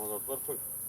Mazotlar full.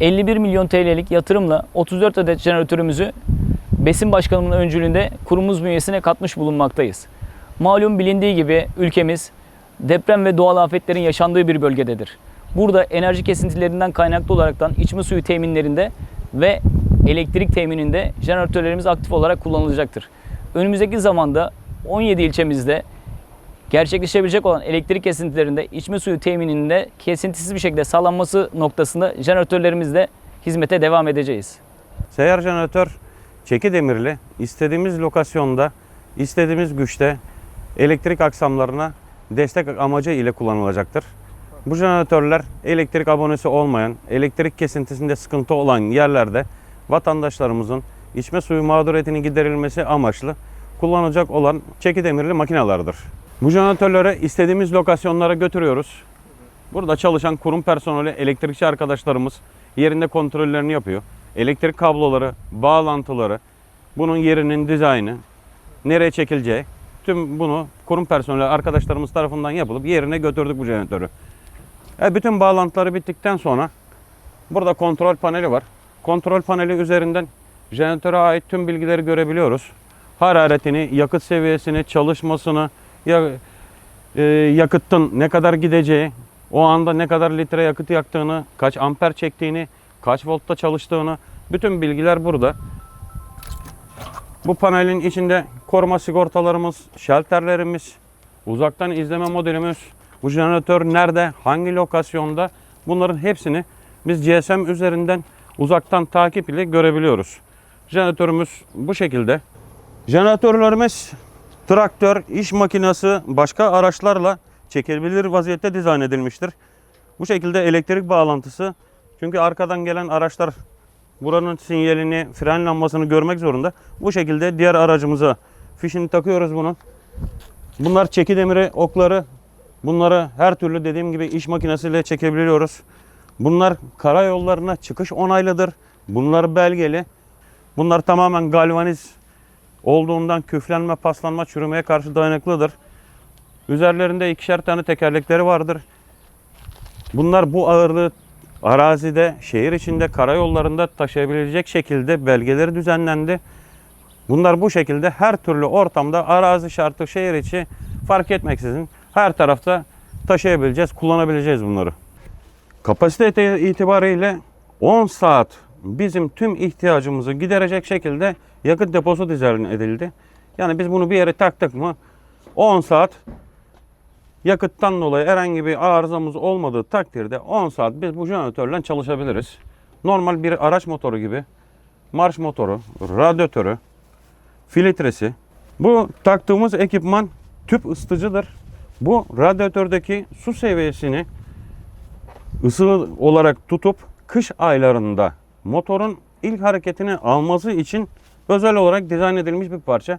...51 milyon TL'lik yatırımla 34 adet jeneratörümüzü Besin Başkanımın öncülüğünde kurumumuz bünyesine katmış bulunmaktayız. Malum bilindiği gibi ülkemiz deprem ve doğal afetlerin yaşandığı bir bölgededir. Burada enerji kesintilerinden kaynaklı olaraktan içme suyu teminlerinde ve elektrik temininde jeneratörlerimiz aktif olarak kullanılacaktır. Önümüzdeki zamanda 17 ilçemizde gerçekleşebilecek olan elektrik kesintilerinde içme suyu temininde kesintisiz bir şekilde sağlanması noktasında jeneratörlerimizle hizmete devam edeceğiz. Seyyar jeneratör çeki demirli istediğimiz lokasyonda, istediğimiz güçte elektrik aksamlarına destek amacı ile kullanılacaktır. Bu jeneratörler elektrik abonesi olmayan, elektrik kesintisinde sıkıntı olan yerlerde vatandaşlarımızın içme suyu mağduriyetinin giderilmesi amaçlı kullanılacak olan çeki demirli makinelerdir. Bu jeneratörleri istediğimiz lokasyonlara götürüyoruz. Burada çalışan kurum personeli, elektrikçi arkadaşlarımız yerinde kontrollerini yapıyor. Elektrik kabloları, bağlantıları, bunun yerinin dizaynı, nereye çekileceği, tüm bunu kurum personeli arkadaşlarımız tarafından yapılıp yerine götürdük bu jeneratörü. E, bütün bağlantıları bittikten sonra burada kontrol paneli var. Kontrol paneli üzerinden jeneratöre ait tüm bilgileri görebiliyoruz. Hararetini, yakıt seviyesini, çalışmasını, ya, e, yakıtın ne kadar gideceği, o anda ne kadar litre yakıt yaktığını, kaç amper çektiğini, kaç voltta çalıştığını bütün bilgiler burada. Bu panelin içinde koruma sigortalarımız, şalterlerimiz, uzaktan izleme modülümüz, bu jeneratör nerede, hangi lokasyonda bunların hepsini biz GSM üzerinden uzaktan takip ile görebiliyoruz. Jeneratörümüz bu şekilde. Jeneratörlerimiz traktör, iş makinesi, başka araçlarla çekebilir vaziyette dizayn edilmiştir. Bu şekilde elektrik bağlantısı çünkü arkadan gelen araçlar buranın sinyalini, fren lambasını görmek zorunda. Bu şekilde diğer aracımıza fişini takıyoruz bunun. Bunlar çeki demiri okları Bunları her türlü dediğim gibi iş makinesiyle çekebiliyoruz. Bunlar karayollarına çıkış onaylıdır. Bunlar belgeli. Bunlar tamamen galvaniz olduğundan küflenme, paslanma, çürümeye karşı dayanıklıdır. Üzerlerinde ikişer tane tekerlekleri vardır. Bunlar bu ağırlığı arazide, şehir içinde, karayollarında taşıyabilecek şekilde belgeleri düzenlendi. Bunlar bu şekilde her türlü ortamda arazi şartı, şehir içi fark etmeksizin her tarafta taşıyabileceğiz, kullanabileceğiz bunları. Kapasite itibariyle 10 saat bizim tüm ihtiyacımızı giderecek şekilde yakıt deposu dizayn edildi. Yani biz bunu bir yere taktık mı 10 saat yakıttan dolayı herhangi bir arızamız olmadığı takdirde 10 saat biz bu jeneratörle çalışabiliriz. Normal bir araç motoru gibi marş motoru, radyatörü, filtresi. Bu taktığımız ekipman tüp ısıtıcıdır. Bu radyatördeki su seviyesini ısı olarak tutup kış aylarında motorun ilk hareketini alması için özel olarak dizayn edilmiş bir parça.